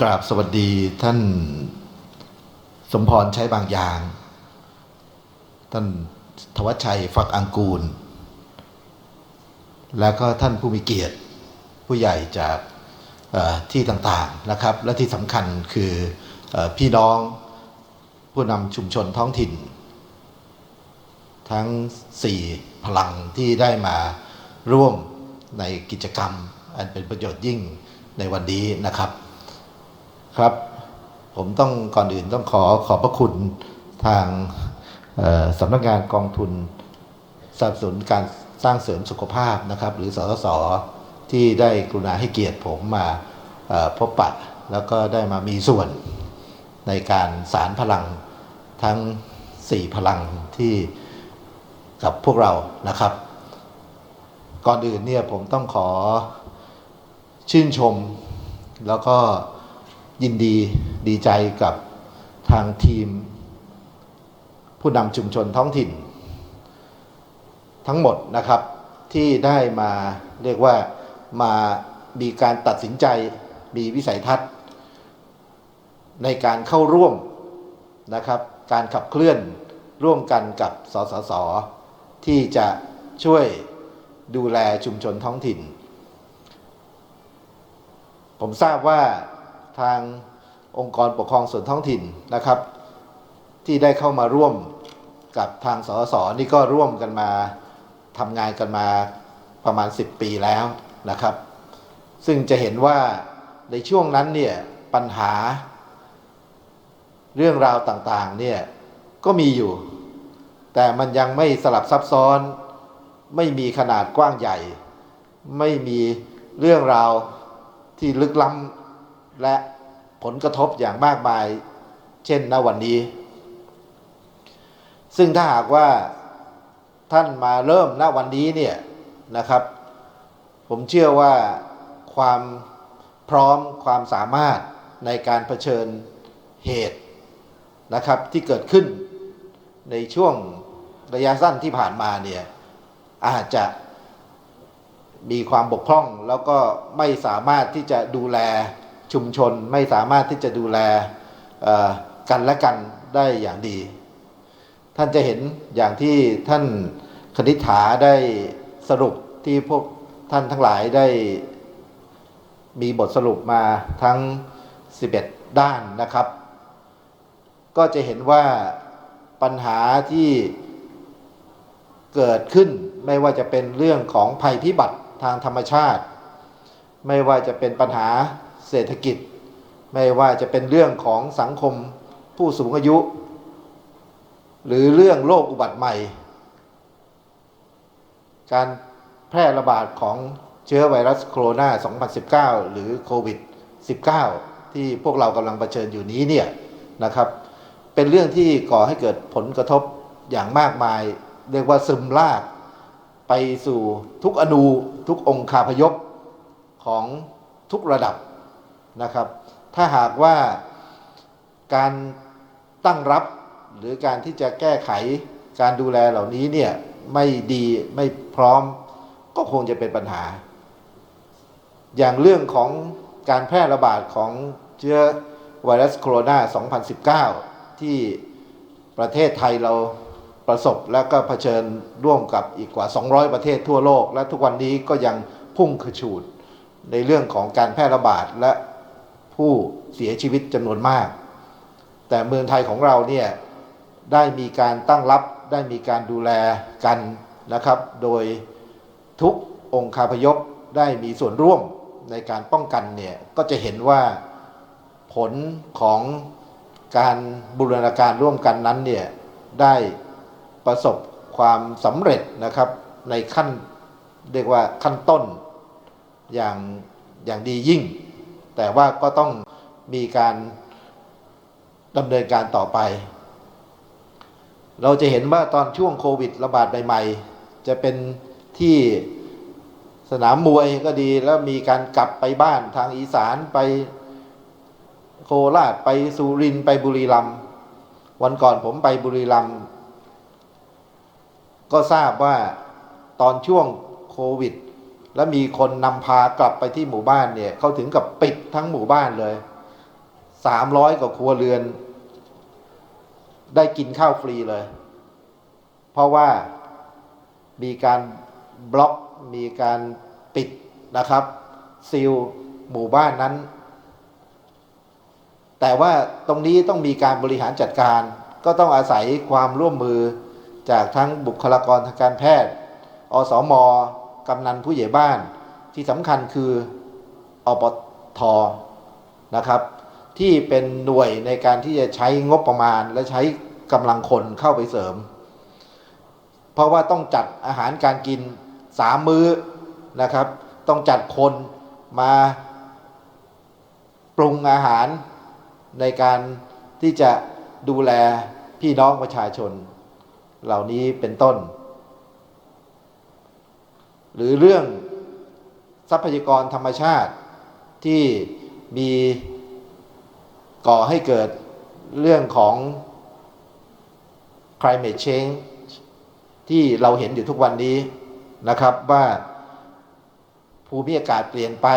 กราบสวัสดีท่านสมพรใช้บางอย่าง ท่านทวัชชัยฝักอังกูล แล้วก็ท่านผู้มีเกียรติผู้ใหญ่จากที่ต่างๆนะครับ และที่สำคัญคือเออพี่น้องผู้นำชุมชนท้องถิ่น ทั้ง 4 พลังที่ได้มาร่วมในกิจกรรม อันเป็นประโยชน์ยิ่งในวันนี้นะครับ ครับ ผมต้องก่อนอื่นต้องขอขอบพระคุณทางสำนักงานกองทุนสนับสนุนการสร้างเสริมสุขภาพนะครับ หรือสสสที่ได้กรุณาให้เกียรติผมมาพบปะ แล้วก็ได้มามีส่วนในการสารพลังทั้ง 4 พลังที่กับพวกเรานะครับ ก่อนอื่นเนี่ยผมต้องขอชื่นชมแล้วก็ ยินดีดีใจกับทางทีม ผู้นำชุมชนท้องถิ่น ทั้งหมดนะครับที่ได้มาเรียกว่ามามีการตัดสินใจมีวิสัยทัศน์ ในการเข้าร่วมนะครับการขับเคลื่อนร่วมกันกับสสส ที่จะช่วยดูแลชุมชนท้องถิ่น ผมทราบว่า ทางองค์กรปกครองส่วนท้องถิ่นนะครับ ที่ได้เข้ามาร่วมกับทางสสนี่ก็ร่วมกันมาทำงานกันมาประมาณ 10 ปีแล้วนะครับ ซึ่งจะเห็นว่าในช่วงนั้นเนี่ยปัญหา เรื่องราวต่างๆเนี่ยก็มีอยู่ แต่มันยังไม่สลับซับซ้อน ไม่มีขนาดกว้างใหญ่ ไม่มีเรื่องราวที่ลึกล้ำ และผลกระทบอย่างมากมาย เช่นณวันนี้ ซึ่งถ้าหากว่าท่านมาเริ่มณวันนี้เนี่ยนะครับ ผมเชื่อว่าความพร้อมความสามารถในการเผชิญเหตุนะครับที่เกิดขึ้นในช่วงระยะสั้นที่ผ่านมาเนี่ยอาจจะมีความบกพร่องแล้วก็ไม่สามารถที่จะดูแล ชุมชนไม่สามารถที่จะดูแลกันและกันได้อย่างดี ท่านจะเห็นอย่างที่ท่านคณิษฐาได้สรุปที่พวกท่านทั้งหลายได้มีบทสรุปมาทั้ง 11 ด้านนะครับ ก็จะเห็นว่าปัญหาที่เกิดขึ้นไม่ว่าจะเป็นเรื่องของภัยพิบัติทางธรรมชาติ ไม่ว่าจะเป็นปัญหา เศรษฐกิจ ไม่ว่าจะเป็นเรื่องของสังคมผู้สูงอายุ หรือเรื่องโรคอุบัติใหม่ การแพร่ระบาดของเชื้อไวรัสโคโรนา 2019 หรือโควิด 19 ที่พวกเรากำลังเผชิญอยู่นี้เนี่ยนะครับเป็นเรื่องที่ก่อให้เกิดผลกระทบอย่างมากมาย เรียกว่าซึมลากไปสู่ทุกอนูทุกองคาพยพของทุกระดับ นะครับ ถ้าหากว่าการตั้งรับหรือการที่จะแก้ไขการดูแลเหล่านี้เนี่ยไม่ดีไม่พร้อมก็คงจะเป็นปัญหา อย่างเรื่องของการแพร่ระบาดของเชื้อไวรัสโคโรนา 2019 ที่ประเทศไทยเราประสบและก็เผชิญร่วมกับอีกกว่า 200 ประเทศทั่วโลก และทุกวันนี้ก็ยังพุ่งกระฉูดในเรื่องของการแพร่ระบาดและ ผู้เสียชีวิตจำนวนมาก แต่เมืองไทยของเราเนี่ยได้มีการตั้งรับได้มีการดูแลกันนะครับ โดยทุกองค์คาพยพได้มีส่วนร่วมในการป้องกันเนี่ยก็จะเห็นว่าผลของการบูรณาการร่วมกันนั้นเนี่ยได้ประสบความสำเร็จนะครับในขั้นเรียกว่าขั้นต้นอย่างอย่างดียิ่ง แต่ว่าก็ต้องมีการดำเนินการต่อไป เราจะเห็นว่าตอนช่วงโควิดระบาดใหม่ๆ จะเป็นที่สนามมวยก็ดีแล้วมีการกลับไปบ้านทางอีสานไปโคราชไปสุรินไปบุรีรัมย์วันก่อนผมไปบุรีรัมย์ก็ทราบว่าตอนช่วงโควิด แล้วมีคนนำพากลับไปที่หมู่บ้านเนี่ยเขาถึงกับปิดทั้งหมู่บ้านเลยสามร้อยกว่าครัวเรือน ได้กินข้าวฟรีเลย เพราะว่ามีการบล็อกมีการปิดนะครับซีลหมู่บ้านนั้น แต่ว่าตรงนี้ต้องมีการบริหารจัดการ ก็ต้องอาศัยความร่วมมือจากทั้งบุคลากรทางการแพทย์ อสม กำนันผู้ใหญ่บ้านที่สำคัญคืออปทนะครับ ที่เป็นหน่วยในการที่จะใช้งบประมาณและใช้กำลังคนเข้าไปเสริม เพราะว่าต้องจัดอาหารการกินสามมื้อนะครับ ต้องจัดคนมาปรุงอาหารในการที่จะดูแลพี่น้องประชาชน เหล่านี้เป็นต้น หรือเรื่องทรัพยากรธรรมชาติที่มีก่อให้เกิดเรื่องของ climate change ที่เราเห็นอยู่ทุกวันนี้นะครับว่าภูมิอากาศเปลี่ยนไป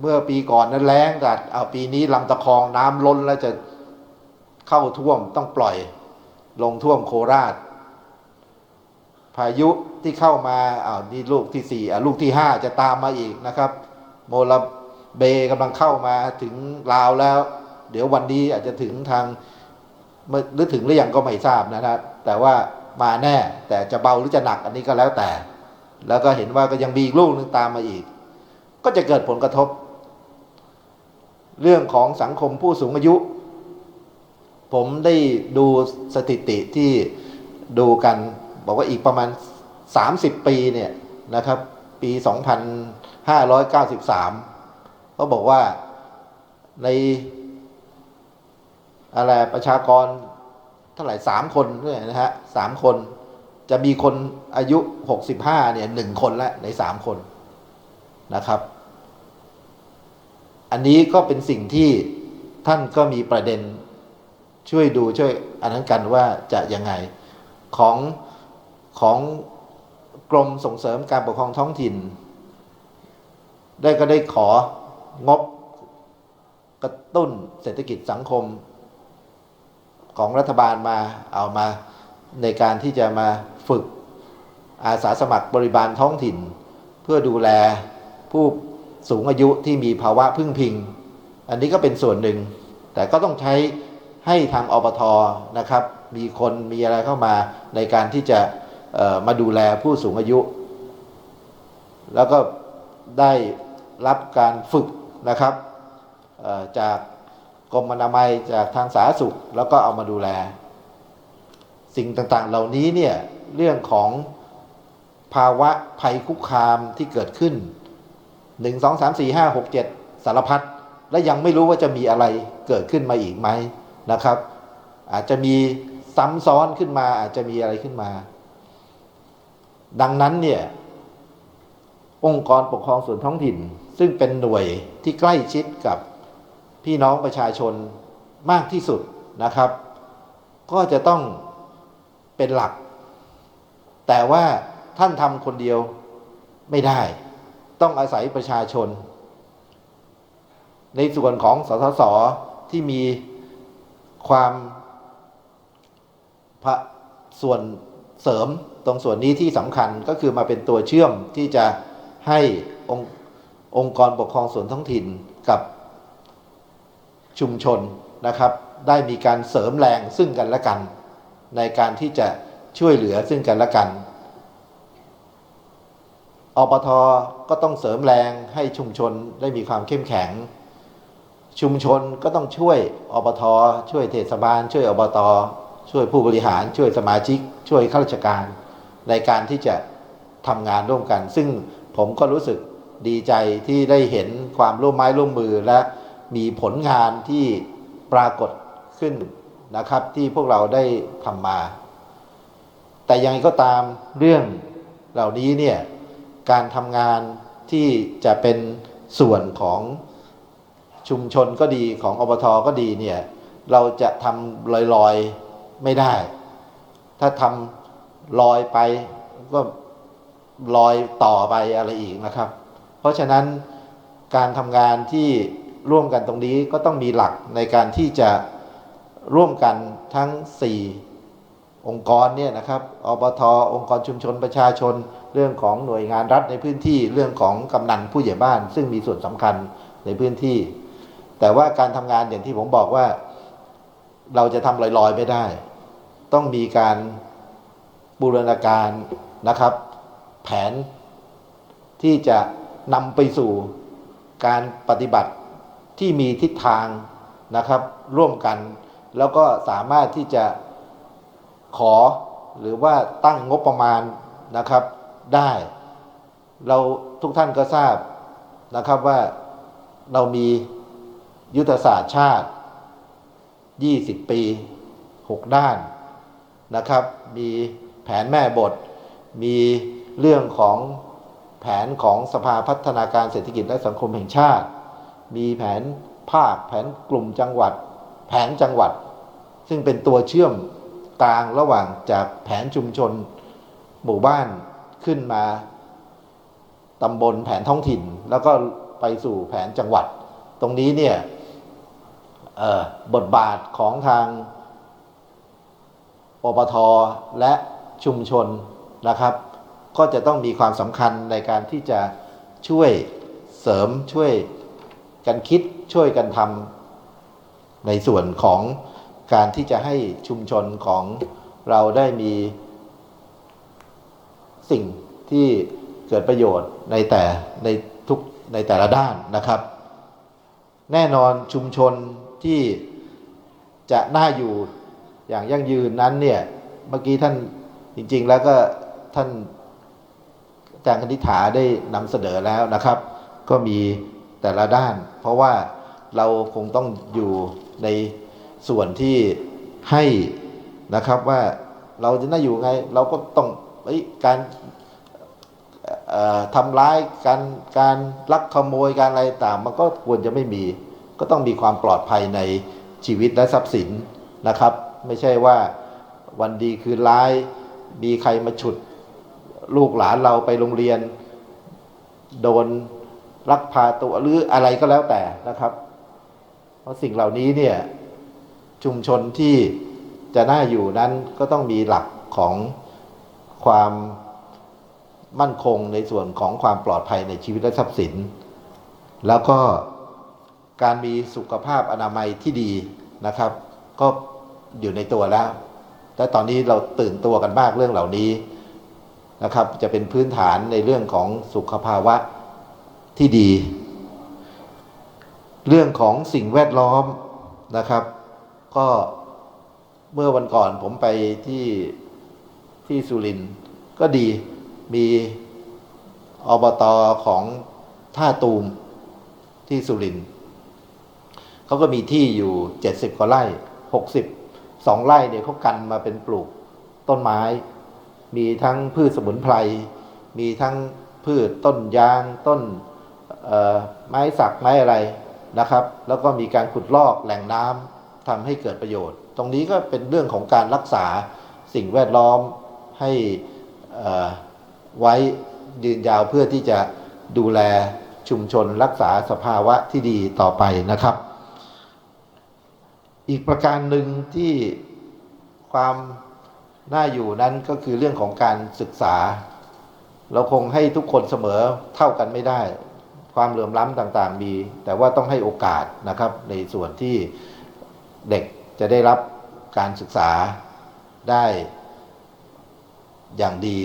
เมื่อปีก่อนนั้นแล้งจัดเอาปีนี้ลำตะคองน้ำล้นแล้วจะเข้าท่วมต้องปล่อยลงท่วมโคราช พายุ ที่เข้ามาอ้าวนี่ลูกที่สี่อะลูกที่ห้าจะตามมาอีกนะครับ โมลาเบกำลังเข้ามาถึงลาวแล้ว เดี๋ยววันนี้อาจจะถึงทางหรือถึงหรือยังก็ไม่ทราบนะครับแต่ว่ามาแน่แต่จะเบาหรือจะหนักอันนี้ก็แล้วแต่ แล้วก็เห็นว่าก็ยังมีอีกลูกหนึงตามมาอีก ก็จะเกิดผลกระทบ เรื่องของสังคมผู้สูงอายุ ผมได้ดูสถิติที่ดูกัน บอกว่าอีกประมาณ 30 ปีเนี่ยนะครับปี 2593เขาบอกว่าในอะไรประชากรเท่าไหร่สามคนด้วยนะฮะสามคนจะมีคนอายุ 65เนี่ยหนึ่งคนละในสามคนนะครับ อันนี้ก็เป็นสิ่งที่ท่านก็มีประเด็นช่วยดูช่วยอันนั้นกันว่าจะยังไงของของ กรมส่งเสริมการปกครองท้องถิ่น ได้ก็ได้ของบกระตุ้นเศรษฐกิจสังคมของรัฐบาลมาเอามาในการที่จะมาฝึกอาสาสมัครบริบาลท้องถิ่น เพื่อดูแลผู้สูงอายุที่มีภาวะพึ่งพิง อันนี้ก็เป็นส่วนหนึ่ง แต่ก็ต้องใช้ให้ทางอบทนะครับ มีคนมีอะไรเข้ามาในการที่จะ มาดูแลผู้สูงอายุ แล้วก็ได้รับการฝึกนะครับจากกรมอนามัยจากทางสาธารณสุข แล้วก็เอามาดูแล สิ่งต่างๆ เหล่านี้เนี่ยเรื่องของภาวะภัยคุกคามที่เกิดขึ้นหนึ่งสองสามสี่ห้าหกเจ็ดสารพัดและยังไม่รู้ว่าจะมีอะไรเกิดขึ้นมาอีกไหมนะครับ อาจจะมีซ้ำซ้อนขึ้นมาอาจจะมีอะไรขึ้นมา ดังนั้นเนี่ย องค์กรปกครองส่วนท้องถิ่น ซึ่งเป็นหน่วยที่ใกล้ชิดกับพี่น้องประชาชนมากที่สุดนะครับ ก็จะต้องเป็นหลัก แต่ว่าท่านทำคนเดียวไม่ได้ ต้องอาศัยประชาชน ในส่วนของสสสที่มีความพระส่วนเสริม ตรงส่วนนี้ที่สำคัญก็คือมาเป็นตัวเชื่อมที่จะให้องค์องค์กรปกครองส่วนท้องถิ่นกับชุมชนนะครับ ได้มีการเสริมแรงซึ่งกันและกัน ในการที่จะช่วยเหลือซึ่งกันและกันอปทก็ต้องเสริมแรงให้ชุมชนได้มีความเข้มแข็ง ชุมชนก็ต้องช่วยอบทช่วยเทศบาล ช่วยอบต ช่วยผู้บริหาร ช่วยสมาชิก ช่วยข้าราชการ ในการที่จะทำงานร่วมกัน ซึ่งผมก็รู้สึกดีใจที่ได้เห็นความร่วมไม้ร่วมมือและมีผลงานที่ปรากฏขึ้นนะครับ ที่พวกเราได้ทำมา แต่ยังไงก็ตามเรื่องเหล่านี้เนี่ยการทำงานที่จะเป็นส่วนของชุมชนก็ดีของอบทก็ดีเนี่ยเราจะทำลอยๆไม่ได้ ถ้าทำ ลอยไปก็ลอยต่อไปอะไรอีกนะครับ เพราะฉะนั้นการทำงานที่ร่วมกันตรงนี้ก็ต้องมีหลักในการที่จะร่วมกันทั้ง 4 องค์กรเนี่ยนะครับอบทองค์กรชุมชนประชาชน เรื่องของหน่วยงานรัฐในพื้นที่เรื่องของกำนันผู้ใหญ่บ้าน ซึ่งมีส่วนสำคัญในพื้นที่ แต่ว่าการทำงานอย่างที่ผมบอกว่า เราจะทำลอยๆไม่ได้ ต้องมีการ บูรณาการนะครับ แผนที่จะนำไปสู่การปฏิบัติที่มีทิศทางนะครับ ร่วมกัน แล้วก็สามารถที่จะขอหรือว่าตั้งงบประมาณนะครับได้ เราทุกท่านก็ทราบนะครับว่าเรามียุทธศาสตร์ชาติ 20 ปี 6 ด้านนะครับ มี แผนแม่บท มีเรื่องของแผนของสภาพัฒนาการเศรษฐกิจและสังคมแห่งชาติ มีแผนภาคแผนกลุ่มจังหวัด แผนจังหวัด ซึ่งเป็นตัวเชื่อมกลางระหว่างจากแผนชุมชน หมู่บ้านขึ้นมาตำบลแผนท้องถิ่น แล้วก็ไปสู่แผนจังหวัด ตรงนี้เนี่ยบทบาทของทางปปทและ ชุมชนนะครับ ก็จะต้องมีความสำคัญในการที่จะช่วยเสริมช่วยกันคิดช่วยกันทำในส่วนของการที่จะให้ชุมชนของเราได้มีสิ่งที่เกิดประโยชน์ในแต่ในทุกในแต่ละด้านนะครับ แน่นอนชุมชนที่จะน่าอยู่อย่างยั่งยืนนั้นเนี่ย เมื่อกี้ท่าน จริงๆแล้วก็ท่านอาจารย์คณิฐาได้นำเสนอแล้วนะครับ ก็มีแต่ละด้าน เพราะว่าเราคงต้องอยู่ในส่วนที่ให้นะครับว่าเราจะน่าอยู่ไง เราก็ต้องอการทำร้ายการการลักขโมยการอะไรต่างมันก็ควรจะไม่มี ก็ต้องมีความปลอดภัยในชีวิตและทรัพย์สินนะครับ ไม่ใช่ว่าวันดีคืนร้าย มีใครมาฉุดลูกหลานเราไปโรงเรียน โดนลักพาตัวหรืออะไรก็แล้วแต่นะครับ เพราะสิ่งเหล่านี้เนี่ยชุมชนที่จะน่าอยู่นั้นก็ต้องมีหลักของความมั่นคงในส่วนของความปลอดภัยในชีวิตและทรัพย์สิน แล้วก็การมีสุขภาพอนามัยที่ดีนะครับ ก็อยู่ในตัวแล้ว แต่ตอนนี้เราตื่นตัวกันมากเรื่องเหล่านี้นะครับ จะเป็นพื้นฐานในเรื่องของสุขภาวะที่ดี เรื่องของสิ่งแวดล้อมนะครับ ก็เมื่อวันก่อนผมไปที่ที่สุรินทร์ก็ดีมีอบตของท่าตูมที่สุรินทร์เขาก็มีที่อยู่เจ็ดสิบกว่าไร่หกสิบ สองไร่เนี่ยเขากันมาเป็นปลูกต้นไม้ มีทั้งพืชสมุนไพร มีทั้งพืชต้นยางต้นไม้สักไม้อะไรนะครับ แล้วก็มีการขุดลอกแหล่งน้ำทำให้เกิดประโยชน์ ตรงนี้ก็เป็นเรื่องของการรักษาสิ่งแวดล้อมให้ไว้ยืนยาวเพื่อที่จะดูแลชุมชนรักษาสภาวะที่ดีต่อไปนะครับ อีกประการหนึ่งที่ความน่าอยู่นั้นก็คือเรื่องของการศึกษา เราคงให้ทุกคนเสมอเท่ากันไม่ได้ ความเหลื่อมล้ำต่างๆมี แต่ว่าต้องให้โอกาสนะครับ ในส่วนที่เด็กจะได้รับการศึกษาได้อย่างดี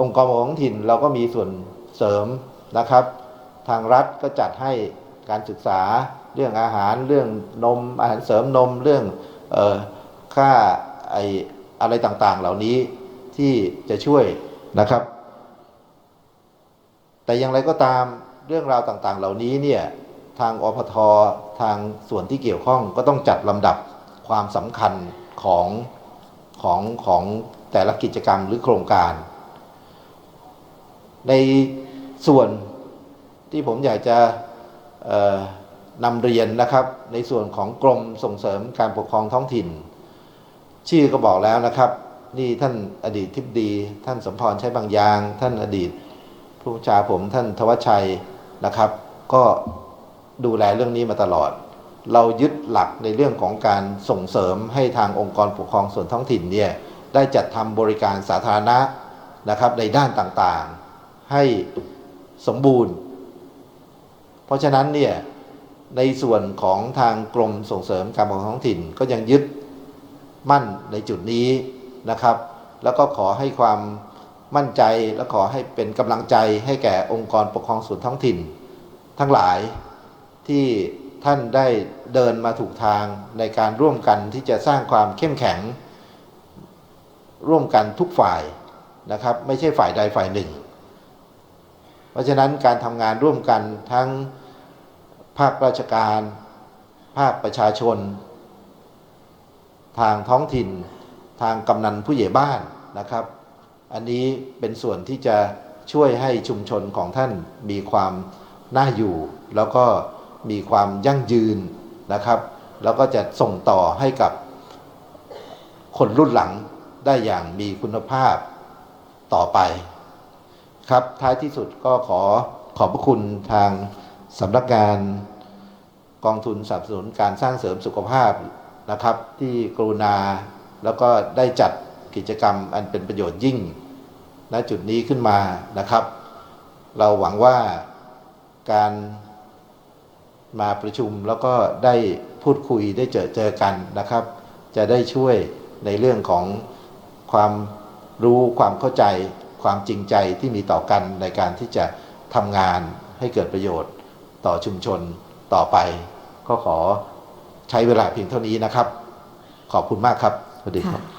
องค์กรปกครองท้องถิ่นเราก็มีส่วนเสริมนะครับ ทางรัฐก็จัดให้การศึกษา เรื่องอาหารเรื่องนมอาหารเสริมนมเรื่องออค่าไออะไรต่างๆ เหล่านี้ที่จะช่วยนะครับ แต่อย่างไรก็ตามเรื่องราวต่างๆ เหล่านี้เนี่ยทางอพททางส่วนที่เกี่ยวข้องก็ต้องจัดลำดับความสำคัญของของของแต่ละกิจกรรมหรือโครงการ ในส่วนที่ผมอยากจะ นำเรียนนะครับ ในส่วนของกรมส่งเสริมการปกครองท้องถิ่น ชื่อก็บอกแล้วนะครับ นี่ท่านอดีตทิบดี ท่านสมพรใช้บางยาง ท่านอดีต ผู้ชาผมท่านทวชชัยนะครับ ก็ดูแลเรื่องนี้มาตลอด เรายึดหลักในเรื่องของการส่งเสริมให้ทางองค์กรปกครองส่วนท้องถิ่นเนี่ยได้จัดทำบริการสาธารณะนะครับในด้านต่างๆ ให้สมบูรณ์ เพราะฉะนั้นเนี่ย ในส่วนของทางกรมส่งเสริมการปกครองท้องถิ่นก็ยังยึดมั่นในจุดนี้นะครับ แล้วก็ขอให้ความมั่นใจและขอให้เป็นกำลังใจให้แก่องค์กรปกครองส่วนท้องถิ่น ทั้งหลายที่ท่านได้เดินมาถูกทางในการร่วมกันที่จะสร้างความเข้มแข็ง ร่วมกันทุกฝ่ายนะครับ ไม่ใช่ฝ่ายใดฝ่ายหนึ่ง เพราะฉะนั้นการทำงานร่วมกันทั้ง ภาคราชการ ภาคประชาชน ทางท้องถิ่น ทางกำนันผู้ใหญ่บ้านนะครับ อันนี้เป็นส่วนที่จะช่วยให้ชุมชนของท่านมีความน่าอยู่ แล้วก็มีความยั่งยืนนะครับ แล้วก็จะส่งต่อให้กับคนรุ่นหลังได้อย่างมีคุณภาพต่อไป ครับท้ายที่สุดก็ขอขอบพระคุณทาง สำนักงานกองทุนสนับสนุนการสร้างเสริมสุขภาพนะครับ ที่กรุณาแล้วก็ได้จัดกิจกรรมอันเป็นประโยชน์ยิ่งณจุดนี้ขึ้นมานะครับ เราหวังว่าการมาประชุมแล้วก็ได้พูดคุยได้เจอเจอกันนะครับ จะได้ช่วยในเรื่องของความรู้ความเข้าใจ ความจริงใจที่มีต่อกันในการที่จะทำงานให้เกิดประโยชน์ ต่อชุมชนต่อไป ก็ขอใช้เวลาเพียงเท่านี้นะครับ ขอบคุณมากครับสวัสดีครับ